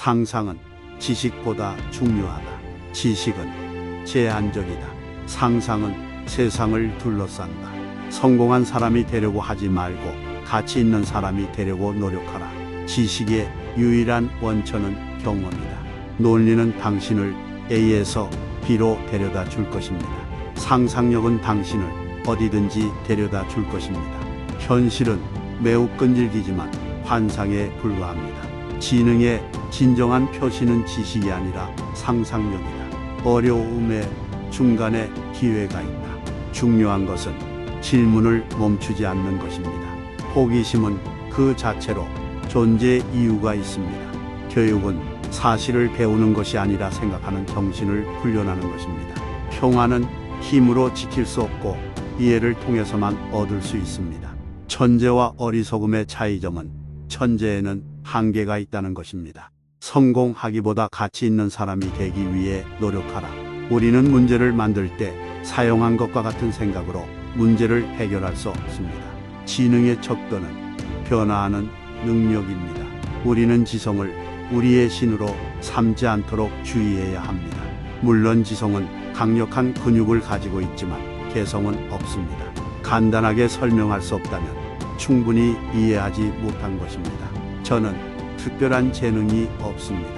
상상은 지식보다 중요하다. 지식은 제한적이다. 상상은 세상을 둘러싼다. 성공한 사람이 되려고 하지 말고 가치 있는 사람이 되려고 노력하라. 지식의 유일한 원천은 경험이다. 논리는 당신을 A에서 B로 데려다 줄 것입니다. 상상력은 당신을 어디든지 데려다 줄 것입니다. 현실은 매우 끈질기지만 환상에 불과합니다. 지능의 진정한 표시는 지식이 아니라 상상력이다. 어려움의 중간에 기회가 있다. 중요한 것은 질문을 멈추지 않는 것입니다. 호기심은 그 자체로 존재 이유가 있습니다. 교육은 사실을 배우는 것이 아니라 생각하는 정신을 훈련하는 것입니다. 평화는 힘으로 지킬 수 없고 이해를 통해서만 얻을 수 있습니다. 천재와 어리석음의 차이점은 천재에는 한계가 있다는 것입니다. 성공하기보다 가치 있는 사람이 되기 위해 노력하라. 우리는 문제를 만들 때 사용한 것과 같은 생각으로 문제를 해결할 수 없습니다. 지능의 척도는 변화하는 능력입니다. 우리는 지성을 우리의 신으로 삼지 않도록 주의해야 합니다. 물론 지성은 강력한 근육을 가지고 있지만 개성은 없습니다. 간단하게 설명할 수 없다면 충분히 이해하지 못한 것입니다. 저는 특별한 재능이 없습니다.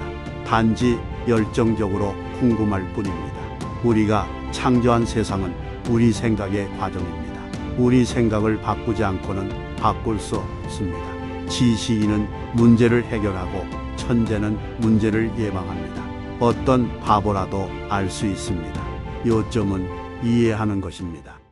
단지 열정적으로 궁금할 뿐입니다. 우리가 창조한 세상은 우리 생각의 과정입니다. 우리 생각을 바꾸지 않고는 바꿀 수 없습니다. 지식인은 문제를 해결하고 천재는 문제를 예방합니다. 어떤 바보라도 알 수 있습니다. 요점은 이해하는 것입니다.